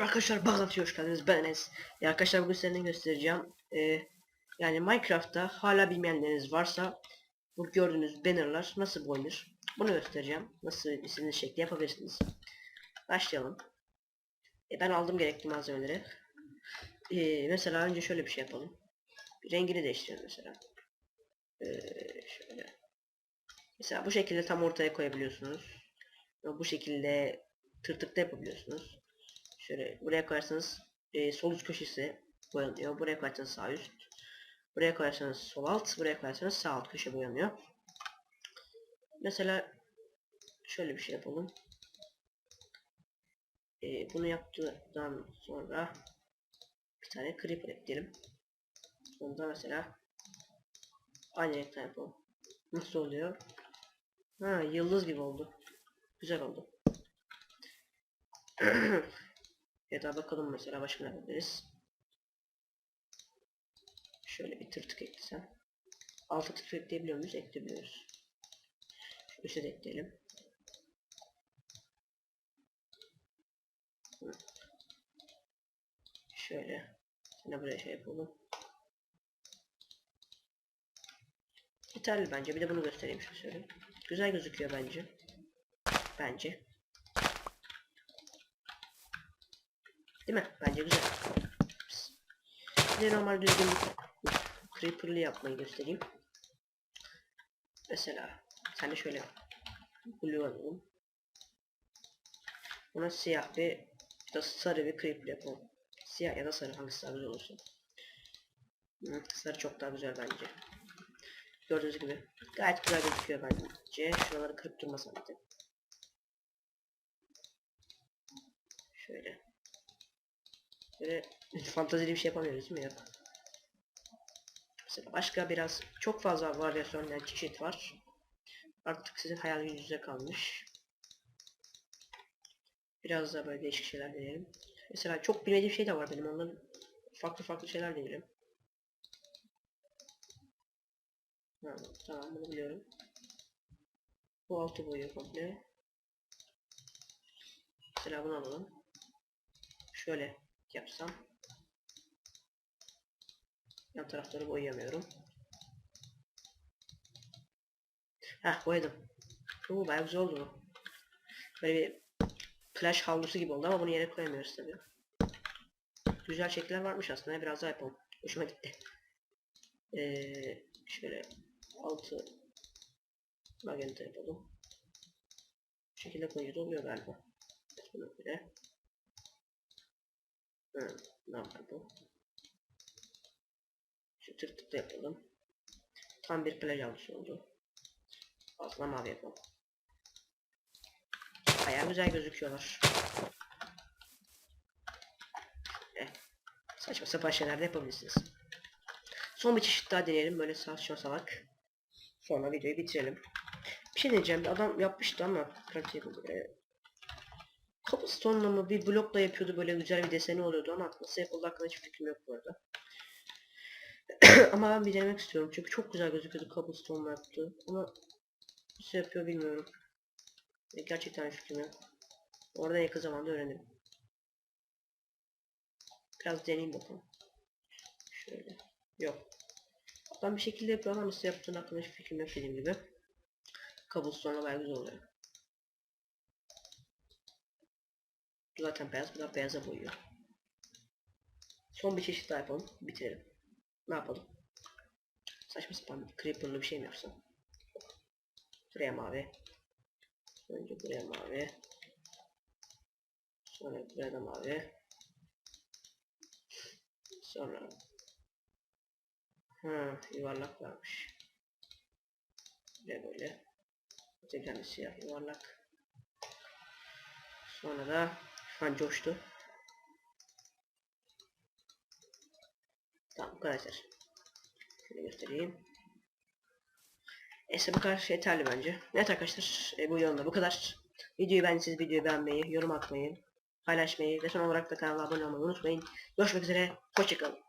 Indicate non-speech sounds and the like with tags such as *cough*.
Arkadaşlar bağlantıya hoş geldiniz ben Enes. Arkadaşlar bugün size göstereceğim. Ee, yani Minecraft'ta hala bilmeyenleriniz varsa bu gördüğünüz bannerlar nasıl boyanır bunu göstereceğim. Nasıl istediğiniz şekli yapabilirsiniz. Başlayalım. E, ben aldım gerekli malzemeleri. Ee, mesela önce şöyle bir şey yapalım. Rengini değiştirelim mesela. Ee, şöyle. Mesela bu şekilde tam ortaya koyabiliyorsunuz. Bu şekilde tırtıkta yapabiliyorsunuz. Şöyle buraya koyarsanız e, sol üst köşesi boyanıyor. Buraya koyarsanız sağ üst. Buraya koyarsanız sol alt. Buraya koyarsanız sağ alt köşe boyanıyor. Mesela şöyle bir şey yapalım. E, bunu yaptıktan sonra bir tane creeper ekleyelim. Onu da mesela aynı renkten yapalım. Nasıl oluyor? Ha yıldız gibi oldu. Güzel oldu. *clears throat* *laughs* ya da bakalım mesela başka ne yapabiliriz. Şöyle bir tırtık eklesem. Altı tırtık ekleyebiliyor muyuz? Ekleyebiliyoruz. Şu üstte de ekleyelim. Şöyle. Yine buraya şey yapalım. Yeterli bence. Bir de bunu göstereyim şöyle. Güzel gözüküyor bence. Bence. Değil mi? Bence güzel. De normal düzgün creeper'lı yapmayı göstereyim. Mesela sen de şöyle blue alalım. Buna siyah bir da sarı bir creeper yapalım. Siyah ya da sarı hangisi daha güzel olursa. Sarı çok daha güzel bence. Gördüğünüz gibi gayet güzel gözüküyor bence. Şuraları kırıp durmasam bir. Şöyle. Fantazili bir şey yapamıyoruz değil mi? Yok. Mesela başka biraz çok fazla varyasyon çeşit var. Artık sizin hayal gücünüze kalmış. Biraz da böyle değişik şeyler deneyelim. Mesela çok bilmediğim şey de var benim onların farklı farklı şeyler deneyelim. Ha, tamam bunu biliyorum. Bu altı boyuyor komple. Mesela bunu alalım. Şöyle yapsam. Yan tarafları boyayamıyorum. Heh boyadım. Oo bayağı güzel oldu bu. Böyle bir plaj havlusu gibi oldu ama bunu yere koyamıyoruz tabii. Güzel şekiller varmış aslında. Biraz daha yapalım. Hoşuma gitti. Ee, şöyle altı magenta yapalım. Bu şekilde koyunca oluyor galiba. Bunu böyle. Hı, ne yapar bu? Şu tık tık da yapalım. Tam bir plaj havlusu oldu. Altına mavi yapalım. Bayağı güzel gözüküyorlar. Eh, saçma sapan şeyler de yapabilirsiniz. Son bir çeşit daha deneyelim böyle saçma salak. Sonra videoyu bitirelim. Bir şey diyeceğim. Bir adam yapmıştı ama pratik böyle Cobblestone'la mı bir blokla yapıyordu böyle güzel bir deseni oluyordu ama nasıl yapıldı hakkında hiç fikrim yok bu arada. *clears throat* ama ben bir denemek istiyorum çünkü çok güzel gözüküyordu Cobblestone'la yaptı ama nasıl yapıyor bilmiyorum. Ve gerçekten fikrim yok. Orada yakın zamanda öğrenirim. Biraz deneyeyim bakalım. Şöyle. Yok. Adam bir şekilde yapıyor ama nasıl yaptığını hakkında hiç fikrim yok dediğim gibi. Cobblestone'la bayağı güzel oluyor. Bu zaten beyaz, bu da beyaza boyuyor. Son bir çeşit daha yapalım, bitirelim. Ne yapalım? Saçma sapan creeper'lı bir şey mi yapsam? Buraya mavi. Önce buraya mavi. Sonra buraya da mavi. Sonra Ha, yuvarlak varmış. Ve böyle. Bir tane siyah yuvarlak. Sonra da an coştu. Tamam bu kadar yeter. Şöyle göstereyim. Neyse bu kadar yeterli bence. Evet arkadaşlar e, bu videonun da bu kadar. Videoyu beğendiyseniz videoyu beğenmeyi, yorum atmayı, paylaşmayı ve son olarak da kanala abone olmayı unutmayın. Görüşmek üzere. Hoşçakalın.